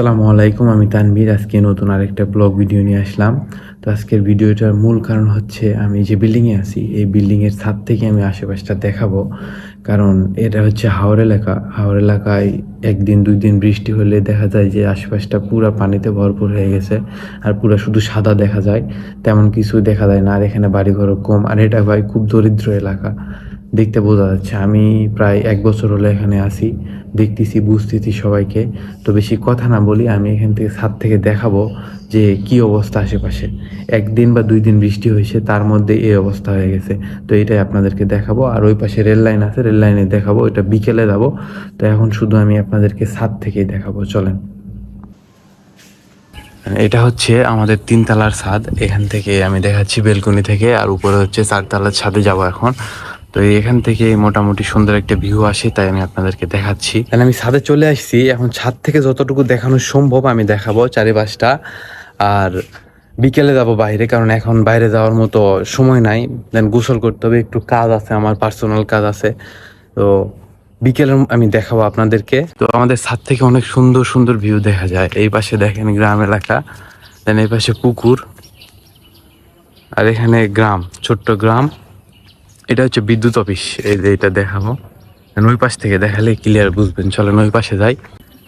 আসসালামু আলাইকুম, আমি তানভীর। আজকে নতুন আরেকটা ব্লগ ভিডিও নিয়ে আসলাম। তো আজকের ভিডিওটার মূল কারণ হচ্ছে, আমি যে বিল্ডিংয়ে আছি, এই বিল্ডিংয়ের ছাদ থেকে আমি আশেপাশটা দেখাবো। কারণ এটা হচ্ছে হাওর এলাকা। হাওর এলাকায় একদিন দুই দিন বৃষ্টি হলে দেখা যায় যে আশেপাশটা পুরা পানিতে ভরপুর হয়ে গেছে, আর পুরা শুধু সাদা দেখা যায়, তেমন কিছু দেখা যায় না। আর এখানে বাড়িঘরও কম। আর এটা ভাই খুব দরিদ্র এলাকা। দেখতে বোঝা যাচ্ছে। আমি প্রায় এক বছর হলো এখানে আসি দেখতেছি, বুঝতেছি সবাইকে। তো বেশি কথা না বলি, আমি এখান থেকে ছাদ থেকে দেখাবো যে কি অবস্থা আশেপাশে। একদিন বা দুই দিন বৃষ্টি হয়েছে, তার মধ্যে এই অবস্থা হয়ে গেছে। তো এটাই আপনাদেরকে দেখাবো। আর ওই পাশে রেল লাইন আছে, রেল লাইনে দেখাবো এটা বিকেলে যাব। তো এখন শুধু আমি আপনাদেরকে ছাদ থেকেই দেখাবো, চলেন। এটা হচ্ছে আমাদের তিনতলার ছাদ। এখান থেকে আমি দেখাচ্ছি বেলকনি থেকে, আর উপরে হচ্ছে চারতলার ছাদে যাব এখন। তো এখান থেকে মোটামুটি সুন্দর একটা ভিউ আসে তাই আমি আপনাদেরকে দেখাচ্ছি। তাহলে আমি ছাদে চলে আসছি। এখন ছাদ থেকে যতটুকু দেখানো সম্ভব আমি দেখাবো চারিপাশটা। আর বিকেলে যাব বাইরে কারণ এখন বাইরে যাওয়ার মতো সময় নাই। দেন গোসল করতে হবে একটু কাজ আছে আমার পার্সোনাল কাজ আছে। তো বিকেলে আমি দেখাবো আপনাদেরকে। তো আমাদের ছাদ থেকে অনেক সুন্দর সুন্দর ভিউ দেখা যায়। এই পাশে দেখেন গ্রাম এলাকা দেন এই পাশে পুকুর আর এখানে গ্রাম ছোট্ট গ্রাম। এটা হচ্ছে বিদ্যুৎ অফিস। এই যে এটা দেখাবো। ওই পাশ থেকে দেখালে ক্লিয়ার বুঝবেন। চলেন ওই পাশে যাই।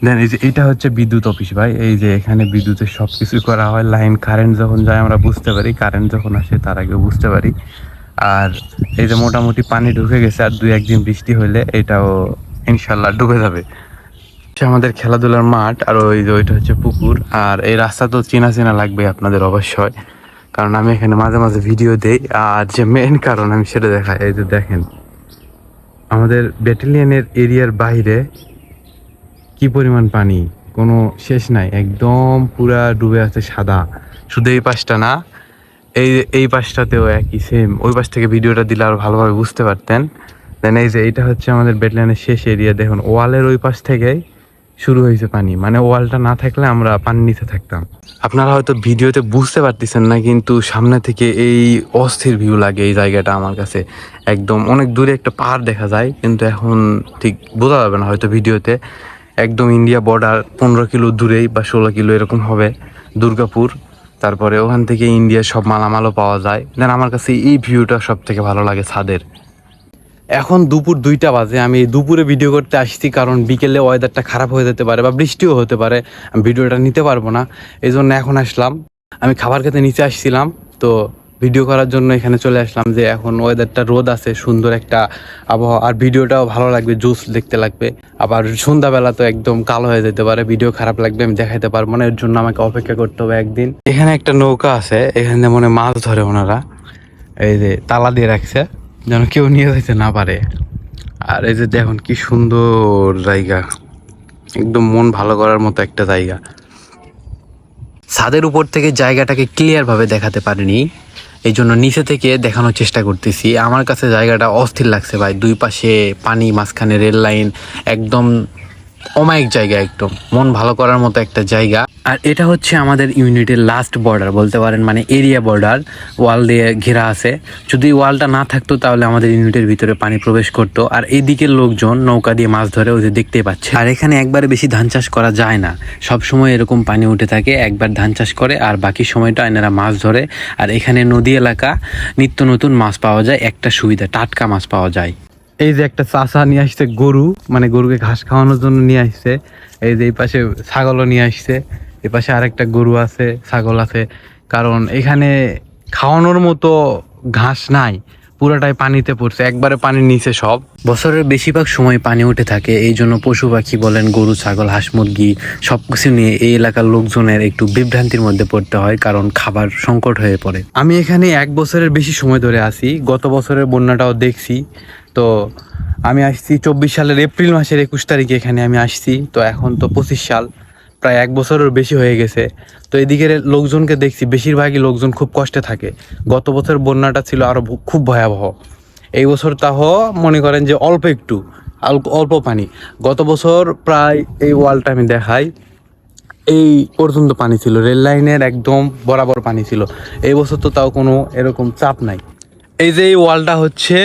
দেন এই যে এটা হচ্ছে বিদ্যুৎ অফিস ভাই। এই যে এখানে বিদ্যুতের সব কিছু করা হয়। লাইন কারেন্ট যখন যায় আমরা বুঝতে পারি। কারেন্ট যখন আসে তার আগে বুঝতে পারি। আর এই যে মোটামুটি পানি ঢুকে গেছে আর দুই একদিন বৃষ্টি হলে এটাও ইনশাল্লাহ ঢুকে যাবে। আমাদের খেলাধুলার মাঠ আর ওই যে ওইটা হচ্ছে পুকুর। আর এই রাস্তা তো চেনা চেনা লাগবে আপনাদের অবশ্যই। কারণ আমি এখানে মাঝে মাঝে ভিডিও দেই, আর যে মেন কারণ আমি সেটা দেখাই। এই যে দেখেন, আমাদের ব্যাটালিয়নের এরিয়ার বাইরে কি পরিমাণ পানি? কোনো শেষ নাই, একদম পুরা ডুবে আছে সাদা। শুধু এই পাশটা না, এই এই পাশটাতেও একই সেম ওই পাশ থেকে ভিডিওটা দিলে আরও ভালোভাবে বুঝতে পারতেন। দেন এই যে এটা হচ্ছে আমাদের ব্যাটালিয়নের শেষ এরিয়া দেখুন, ওয়ালের ওই পাশ থেকেই শুরু হয়েছে পানি। মানে ওয়ালটা না থাকলে আমরা পানি নিতে থাকতাম। আপনারা হয়তো ভিডিওতে বুঝতে পারতেছেন না, কিন্তু সামনে থেকে এই অস্থির ভিউ লাগে এই জায়গাটা আমার কাছে। একদম অনেক দূরে একটা পাহাড় দেখা যায়, কিন্তু এখন ঠিক বোঝা যাবে না হয়তো ভিডিওতে। একদম ইন্ডিয়া বর্ডার পনেরো কিলো দূরেই বা ষোলো কিলো এরকম হবে দুর্গাপুর। তারপরে ওখান থেকে ইন্ডিয়ার সব মালামালও পাওয়া যায়। দেন আমার কাছে এই ভিউটা সব থেকে ভালো লাগে ছাদের। এখন দুপুর দুইটা বাজে, আমি দুপুরে ভিডিও করতে আসছি কারণ বিকেলে ওয়েদারটা খারাপ হয়ে যেতে পারে বা বৃষ্টিও হতে পারে, আমি ভিডিওটা নিতে পারব না এই জন্য এখন আসলাম। আমি খাবার খেতে নিচে আসছিলাম, তো ভিডিও করার জন্য এখানে চলে আসলাম যে এখন ওয়েদারটা রোদ আছে, সুন্দর একটা আবহাওয়া, আর ভিডিওটাও ভালো লাগবে জুস দেখতে লাগবে। আবার সন্ধ্যাবেলা তো একদম কালো হয়ে যেতে পারে ভিডিও খারাপ লাগবে, আমি দেখাইতে পারব না, এর জন্য আমাকে অপেক্ষা করতে হবে একদিন। এখানে একটা নৌকা আছে, এখানে মনে মাছ ধরে ওনারা, এই যে তালা দিয়ে রাখছে। যেন কেউ নিয়ে যেতে না পারে। আর এই যে দেখুন কি সুন্দর জায়গা। একদম মন ভালো করার মতো একটা জায়গা। ছাদের উপর থেকে জায়গাটাকে ক্লিয়ার ভাবে দেখাতে পারিনি। এই জন্য নিচে থেকে দেখানোর চেষ্টা করতেছি। আমার কাছে জায়গাটা অস্থির লাগছে ভাই। দুই পাশে পানি, মাঝখানে রেল লাইন, একদম অমায়িক জায়গা একদম। মন ভালো করার মতো একটা জায়গা। আর এটা হচ্ছে আমাদের ইউনিটের লাস্ট বর্ডার বলতে পারেন মানে এরিয়া বর্ডার ওয়াল দিয়ে ঘেরা আছে। যদি ওয়ালটা না থাকতো তাহলে আমাদের ইউনিটের ভিতরে পানি প্রবেশ করতো। আর এই দিকের লোকজন নৌকা দিয়ে মাছ ধরে ওদের দেখতে পাচ্ছে। আর এখানে একবারে বেশি ধান চাষ করা যায় না। সব সময় এরকম পানি উঠে থাকে, একবার ধান চাষ করে আর বাকি সময়টা এনারা মাছ ধরে। আর এখানে নদী এলাকা, নিত্য নতুন মাছ পাওয়া যায়, একটা সুবিধা, টাটকা মাছ পাওয়া যায়। এই যে একটা চাষা নিয়ে আসছে গরু মানে গরুকে ঘাস খাওয়ানোর জন্য নিয়ে আসছে। এই যে এই পাশে ছাগলও নিয়ে আসছে। এই পাশে আরেকটা গরু আছে, ছাগল আছে। কারণ এখানে খাওয়ানোর মতো ঘাস নাই। পুরাটাই পানিতে পড়ছে, একবারে পানির নিচে সব। বছরের বেশিরভাগ সময় পানি উঠে থাকে, এই জন্য পশু পাখি বলেন, গরু, ছাগল, হাঁস, মুরগি সব কিছু নিয়ে এই এলাকার লোকজনের একটু বিভ্রান্তির মধ্যে পড়তে হয়, কারণ খাবার সংকট হয়ে পড়ে। আমি এখানে এক বছরের বেশি সময় ধরে আছি, গত বছরের বন্যাটাও দেখছি। তো আমি আসছি চব্বিশ সালের এপ্রিল মাসের একুশ তারিখে এখানে আমি আসছি, তো এখন তো পঁচিশ সাল। প্রায় এক বছরের বেশি হয়ে গেছে। তো এদিকের লোকজনকে দেখছি, বেশিরভাগই লোকজন খুব কষ্টে থাকে। গত বছর বন্যাটা ছিল আরও খুব ভয়াবহ। এই বছর তাহ মনে করেন যে অল্প একটু অল্প অল্প পানি। গত বছর প্রায় এই ওয়ালটা আমি দেখাই, এই পর্যন্ত পানি ছিল। রেল লাইনের একদম বরাবর পানি ছিল। এই বছর তো তাও কোনো এরকম চাপ নাই। এই যে এই ওয়ালটা হচ্ছে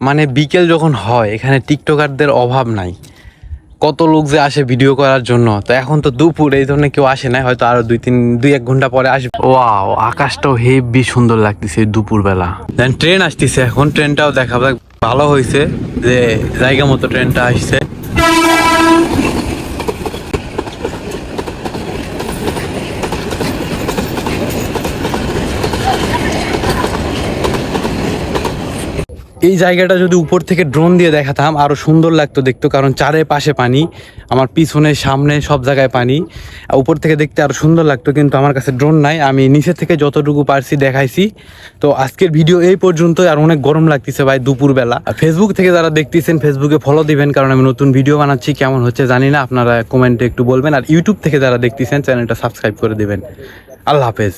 মানে বিকেল যখন হয়, এখানে টিকটকারদের অভাব নাই। কত লোক যে আসে ভিডিও করার জন্য। তো এখন তো দুপুর এই ধরনের কেউ আসে না হয়তো আরও দুই তিন দুই এক ঘণ্টা পরে আসবে। ওয়াও আকাশটাও হেভি সুন্দর লাগতেছে দুপুর বেলা দেন ট্রেন আসতেছে এখন ট্রেনটাও দেখা ভালো হয়েছে যে জায়গা মতো ট্রেনটা আসছে। এই জায়গাটা যদি উপর থেকে ড্রোন দিয়ে দেখাতাম আরও সুন্দর লাগতো দেখতো, কারণ চারিপাশে পানি, আমার পিছনে, সামনে সব জায়গায় পানি। উপর থেকে দেখতে আরও সুন্দর লাগতো, কিন্তু আমার কাছে ড্রোন নাই, আমি নিচে থেকে যতটুকু পারছি দেখাইছি। তো আজকের ভিডিও এই পর্যন্ত আর অনেক গরম লাগতেছে ভাই দুপুরবেলা। ফেসবুক থেকে যারা দেখতেছেন ফেসবুকে ফলো দিবেন, কারণ আমি নতুন ভিডিও বানাচ্ছি, কেমন হচ্ছে জানি না, আপনারা কমেন্টে একটু বলবেন। আর ইউটিউব থেকে যারা দেখতেছেন চ্যানেলটা সাবস্ক্রাইব করে দেবেন। আল্লাহ হাফেজ।